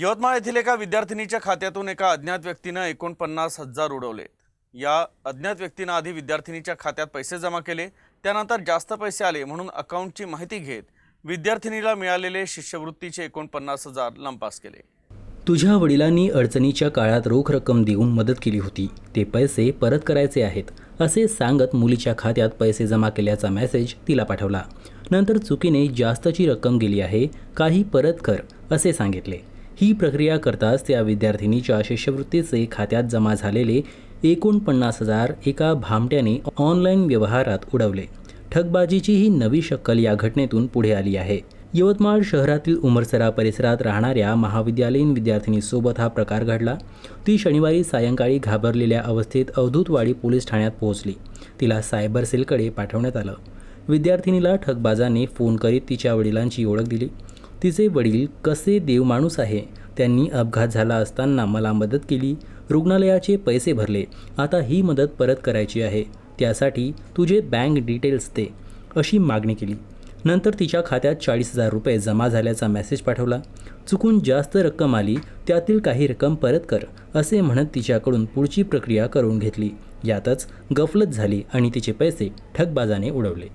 यवतमाळ येथील एका विद्यार्थिनीच्या खात्यातून एका अज्ञात व्यक्तीनं एकोणपन्नास हजार उडवले. या अज्ञात व्यक्तीनं आधी विद्यार्थिनीच्या खात्यात पैसे जमा केले त्यानंतर जास्त पैसे आले म्हणून अकाउंटची माहिती घेत विद्यार्थिनीला मिळालेले शिष्यवृत्तीचे एकोणपन्नास हजार लंपास केले. तुझ्या वडिलांनी अडचणीच्या काळात रोख रक्कम देऊन मदत केली होती. ते पैसे परत करायचे आहेत असे सांगत मुलीच्या खात्यात पैसे जमा केल्याचा मेसेज तिला पाठवला. नंतर चुकीने जास्तची रक्कम गेली आहे काही परत कर असे सांगितले. ही प्रक्रिया करताच त्या विद्यार्थिनीच्या शिष्यवृत्तीचे खात्यात जमा झालेले एकोणपन्नास हजार एका भामट्याने ऑनलाईन व्यवहारात उडवले. ठगबाजीची ही नवी शक्कल या घटनेतून पुढे आली आहे. यवतमाळ शहरातील उमरसरा परिसरात राहणाऱ्या महाविद्यालयीन विद्यार्थिनीसोबत हा प्रकार घडला. ती शनिवारी सायंकाळी घाबरलेल्या अवस्थेत अवधूतवाडी पोलीस ठाण्यात पोहोचली. तिला सायबर सेलकडे पाठवण्यात आलं. विद्यार्थिनीला ठगबाजाने फोन करीत तिच्या वडिलांची ओळख दिली. तिचे वडील कसे देवमाणूस आहे? त्यांनी अपघात झाला असताना मला मदत केली. रुग्णालयाचे पैसे भरले. आता ही मदत परत करायची आहे. त्यासाठी तुझे बँक डिटेल्स दे अशी मागणी केली. नंतर तिच्या खात्यात चाळीस हजार रुपये जमा झाल्याचा मेसेज पाठवला. चुकून जास्त रक्कम आली त्यातील काही रक्कम परत कर असे म्हणत तिच्याकडून पुढची प्रक्रिया करून घेतली. यातच गफलत झाली आणि तिचे पैसे ठगबाजाने उडवले.